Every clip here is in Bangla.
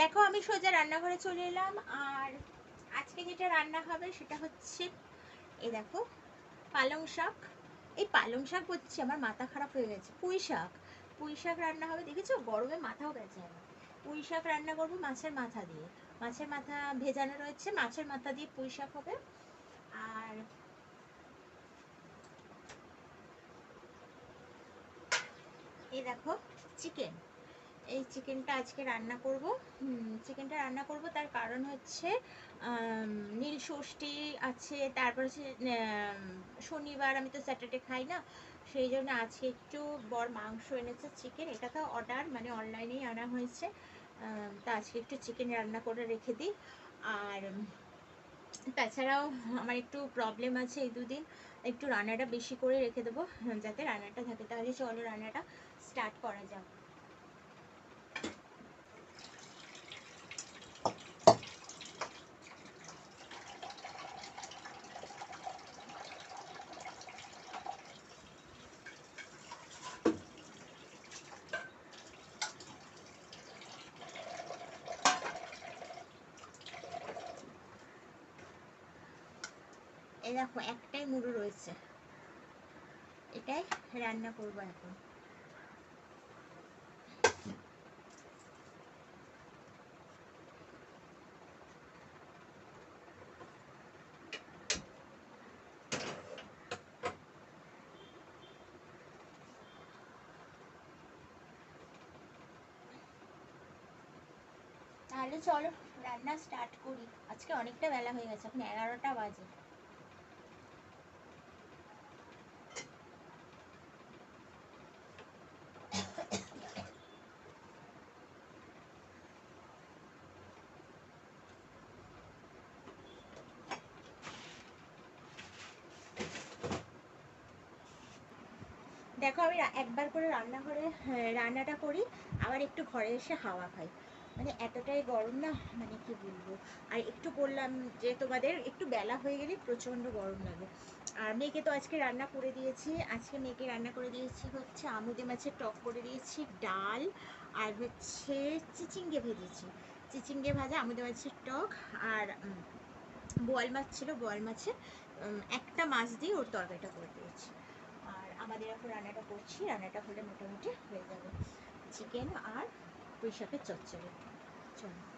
দেখো, আমি সোজা রান্নাঘরে চলে এলাম, আর আজকে যেটা রান্না হবে সেটা হচ্ছে, এই দেখো, পালং শাক। এই পালং শাক হচ্ছে আমার মাথা খারাপ হয়ে গেছে। পুঁই শাক। পুঁই শাক রান্না হবে, দেখেছ? গরমে মাথাও গেছে আমার। পুঁই শাক রান্না করব মাছের মাথা দিয়ে। মাছের মাথা ভেজানো রয়েছে, মাছের মাথা দিয়ে পুঁই শাক হবে। আর এই দেখো, চিকেন। এই চিকেনটা আজকে রান্না করব। চিকেনটা রান্না করব তার কারণ হচ্ছে নীল ষষ্ঠী আছে, তারপর হচ্ছে শনিবার আমি তো স্যাটারডে খাই না, সেই জন্য আজকে একটু বর মাংস এনেছে চিকেন, এটা তো অর্ডার মানে অনলাইনেই আনা হয়েছে। তা আজকে একটু চিকেন রান্না করে রেখে দিই। আর তাছাড়াও আমার একটু প্রবলেম আছে এই দুদিন, একটু রান্নাটা বেশি করে রেখে দেবো, যাতে রান্নাটা থাকে। তাহলে চলো রান্নাটা স্টার্ট করা যাক। এই দেখো, একটাই মুড়ো রয়েছে। এটাই রান্না করব এখন। তাহলে চলো, রান্না স্টার্ট করি। আজকে অনেকটা বেলা হয়ে গেছে, এখন এগারোটা বাজে। দেখো আমি একবার করে রান্নাঘরে হ্যাঁ, রান্নাটা করি আবার একটু ঘরে এসে হাওয়া খাই। মানে এতটাই গরম না মানে কি বলব? আর একটু বললাম যে তোমাদের একটু বেলা হয়ে গেলে প্রচণ্ড গরম লাগে। আর মেয়েকে তো আজকে রান্না করে দিয়েছি। আজকে মেয়েকে রান্না করে দিয়েছি হচ্ছে আমুদে মাছের টক করে দিয়েছি ডাল আর হচ্ছে চিচিঙ্গে ভেজেছি। চিচিঙ্গে ভাজা আমুদে মাছের টক আর বোয়াল মাছ ছিল বোয়াল মাছের একটা মাছ দিয়ে ওর তরকারিটা করে দিয়েছি। আমাদের এখন রান্নাটা করছি। রান্নাটা হলে মোটামুটি হয়ে যাবে। চিকেন আর পুঁই শাকের চচ্চড়ি। চলো।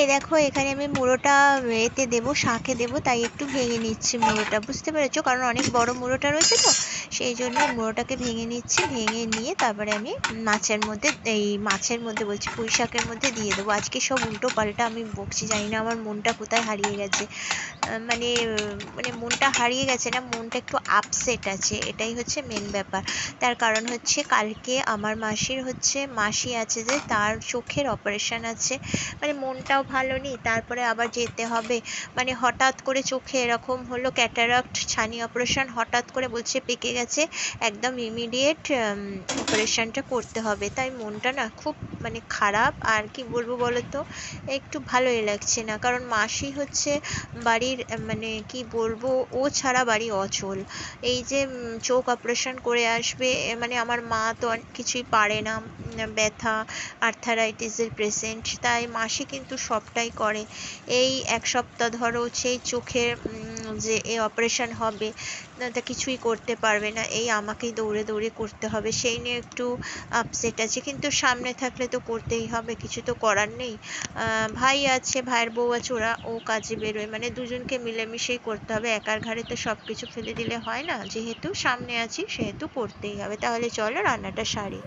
এই দেখো, এখানে আমি মুড়োটা এতে দেবো শাঁখে দেবো, তাই একটু ভেঙে নিচ্ছি মুড়োটা, বুঝতে পেরেছ? কারণ অনেক বড় মুড়োটা রয়েছে তো, সেই জন্য মুড়োটাকে ভেঙে নিচ্ছি, ভেঙে নিয়ে তারপরে আমি মাছের মধ্যে, এই মাছের মধ্যে বলছি পুঁই শাকের মধ্যে দিয়ে দেবো। আজকে সব উল্টো পাল্টা আমি বকছি, জানি না আমার মনটা কোথায় হারিয়ে গেছে। মানে মানে মনটা হারিয়ে গেছে না, মনটা একটু আপসেট আছে, এটাই হচ্ছে মেন ব্যাপার। তার কারণ হচ্ছে কালকে আমার মাসির হচ্ছে, মাসি আছে যে, তার চোখের অপারেশন আছে মানে মনটাও ভালো নেই, তারপরে আবার যেতে হবে। মানে হঠাৎ করে চোখে এরকম হলো ক্যাটারাক্ট ছানি অপারেশন হঠাৎ করে বলছে পেকে গেছে, একদম ইমিডিয়েট অপারেশনটা করতে হবে। তাই মনটা না খুব মানে খারাপ, আর কি বলব বলো তো একটু ভালোই লাগছে না। কারণ মাসি হচ্ছে বাড়ির আহ, মানে কি বলব ও ছাড়া বাড়ি অচল। এই যে চোখ অপারেশন করে আসবে মানে আমার মা তো অনেক কিছুই পারে না। ব্যথা আর্থারাইটিসের পেশেন্ট তাই মাসি কিন্তু সবটাই করে। এই এক সপ্তাহ ধরো সেই চোখের যে এ অপারেশন হবে, তা কিছুই করতে পারবে না। এই আমাকেই দৌড়ে দৌড়ে করতে হবে, সেই নিয়ে একটু আপসেট আছে। কিন্তু সামনে থাকলে তো করতেই হবে, কিছু তো করার নেই। ভাই আছে, ভাইয়ের বউ আছে, ওরা, ও কাজে বেরোয়। মানে দুজনকে মিলেমিশেই করতে হবে। একার ঘাড়ে তো সব কিছু ফেলে দিলে হয় না। যেহেতু সামনে আছি, সেহেতু করতেই হবে। তাহলে চলো রান্নাটা সারি।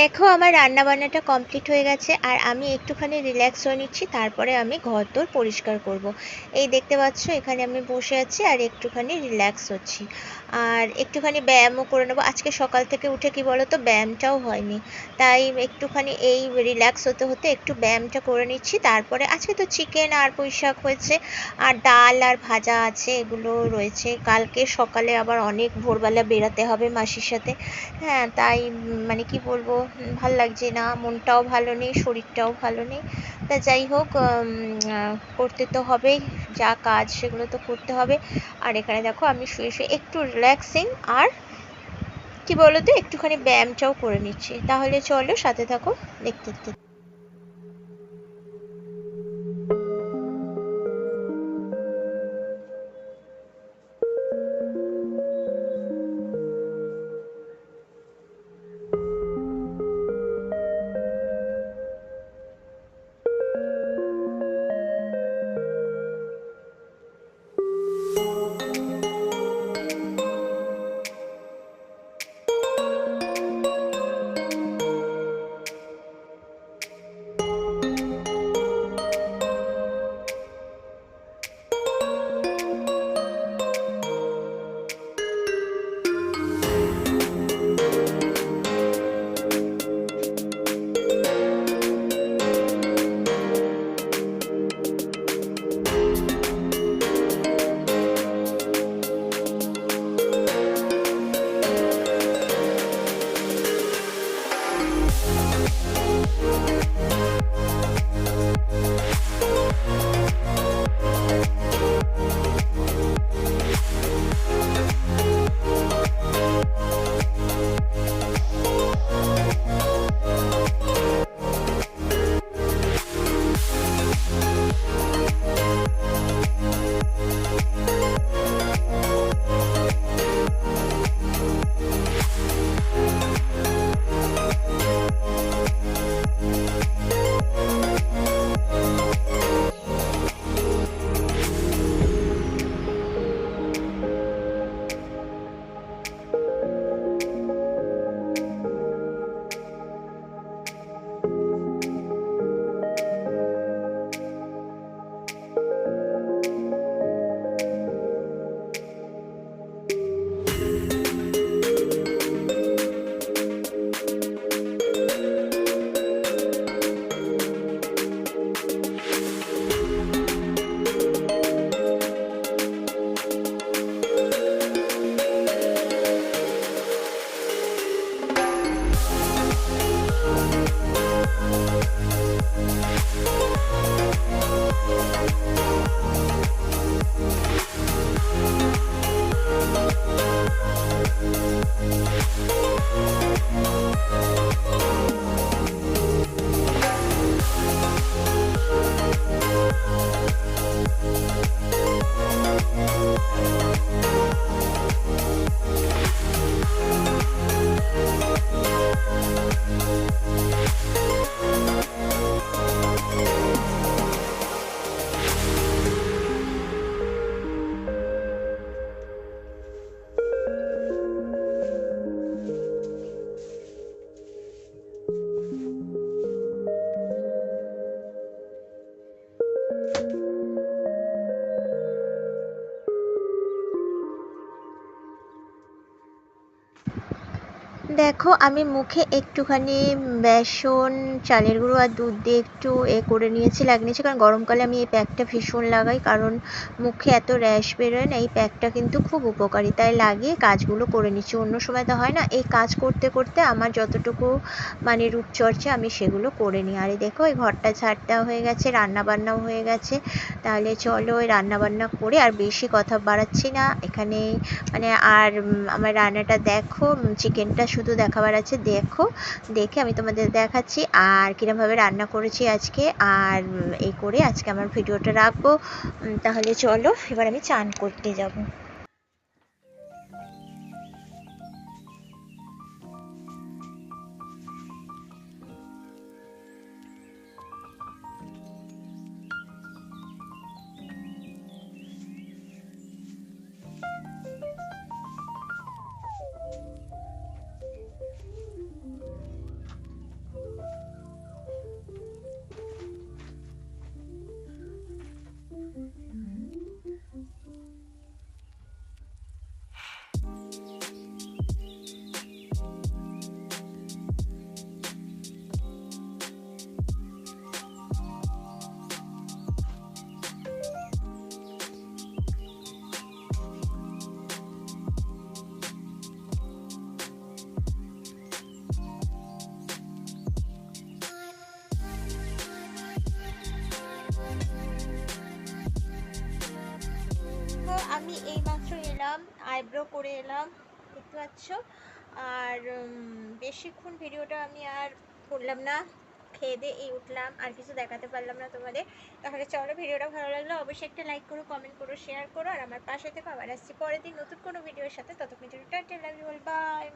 দেখো, আমার রান্না বান্নাটা কমপ্লিট হয়ে গেছে, আর আমি একটুখানি রিল্যাক্স হয়ে নিচ্ছি, তারপরে আমি ঘর দোর পরিষ্কার করব। এই দেখতে পাচ্ছ, এখানে আমি বসে আছি আর একটুখানি রিল্যাক্স হচ্ছি। আর একটুখানি ব্যায়ামও করে নেব। আজকে সকাল থেকে উঠে কি বলো তো ব্যায়ামটাও হয়নি। তাই একটুখানি এই রিল্যাক্স হতে হতে একটু ব্যায়ামটা করে নিচ্ছি। তারপরে আজকে তো চিকেন আর পুঁই শাক হয়েছে, আর ডাল আর ভাজা আছে, এগুলো রয়েছে। কালকে সকালে আবার অনেক ভোরবেলা বেরাতে হবে মাসির সাথে। হ্যাঁ তাই মানে কি বলব ভালো লাগছে না, মনটাও ভালো নেই, শরীরটাও ভালো নেই। তা যাই হোক করতে তো হবেই, যা কাজ সেগুলো তো করতে হবে। আর এখানে দেখো, আমি শুয়ে শুয়ে একটু রিল্যাক্সিং আর কি বলতো, একটুখানি ব্যায়ামটাও করে নিচ্ছি। তাহলে চলো, সাথে থাকো, দেখতে দেখতে। দেখো আমি মুখে একটুখানি বেসন, চালের গুঁড়ো আর দুধ দিয়ে একটু এ করে নিয়েছি, লাগিয়ে নিয়েছি। কারণ গরমকালে আমি এই প্যাকটা ভীষণ লাগাই, কারণ মুখে এত র্যাশ বেরোয় না, এই প্যাকটা কিন্তু খুব উপকারী। তাই লাগিয়ে কাজগুলো করে নিচ্ছি, অন্য সময় তো হয় না। এই কাজ করতে করতে আমার যতটুকু মানে রূপচর্চা, আমি সেগুলো করে নিই। আর এই দেখো, এই ঘরটা ঝাড়টা হয়ে গেছে রান্না বান্নাও হয়ে গেছে। তাহলে চলো ওই রান্না বান্না করে আর বেশি কথা বাড়াচ্ছি না। এখানে মানে আর আমার রান্নাটা দেখো চিকেনটা শুধু দেখাবার আছে, দেখো। দেখে আমি তোমাদের দেখাচ্ছি আর কীরমভাবে রান্না করেছি আজকে আর এই করে আজকে আমার ভিডিওটা রাখব। তাহলে চলো, এবার আমি চান করতে যাব। করে এলাম, দেখতে পাচ্ছ। আর বেশিক্ষণ ভিডিওটা আমি আর করলাম না। খেয়ে দিয়ে এই উঠলাম, আর কিছু দেখাতে পারলাম না তোমাদের। তাহলে চলো ভিডিওটা ভালো লাগল, অবশ্যই একটা লাইক করো কমেন্ট করো শেয়ার করো, আর আমার পাশে থেকে। আবার আসছি পরের দিন নতুন কোনো ভিডিওর সাথে। ততক্ষণ জন্য টাটা লাভ বাই